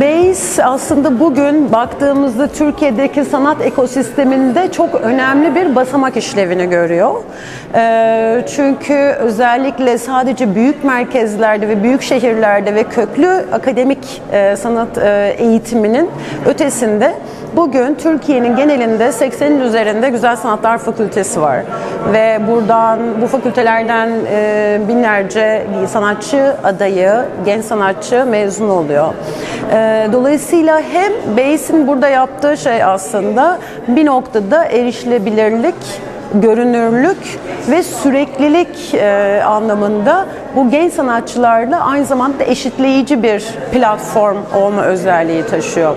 BASE aslında bugün baktığımızda Türkiye'deki sanat ekosisteminde çok önemli bir basamak işlevini görüyor. Ee, çünkü özellikle sadece büyük merkezlerde ve büyük şehirlerde ve köklü akademik e, sanat e, eğitiminin ötesinde bugün Türkiye'nin genelinde 80'in üzerinde Güzel Sanatlar Fakültesi var. Ve buradan bu fakültelerden e, binlerce sanatçı adayı, genç sanatçı mezun oluyor. E, dolayısıyla hem BASE'in burada yaptığı şey aslında bir noktada erişilebilirlik, görünürlük ve süreklilik e, anlamında bu genç sanatçılarla aynı zamanda eşitleyici bir platform olma özelliği taşıyor.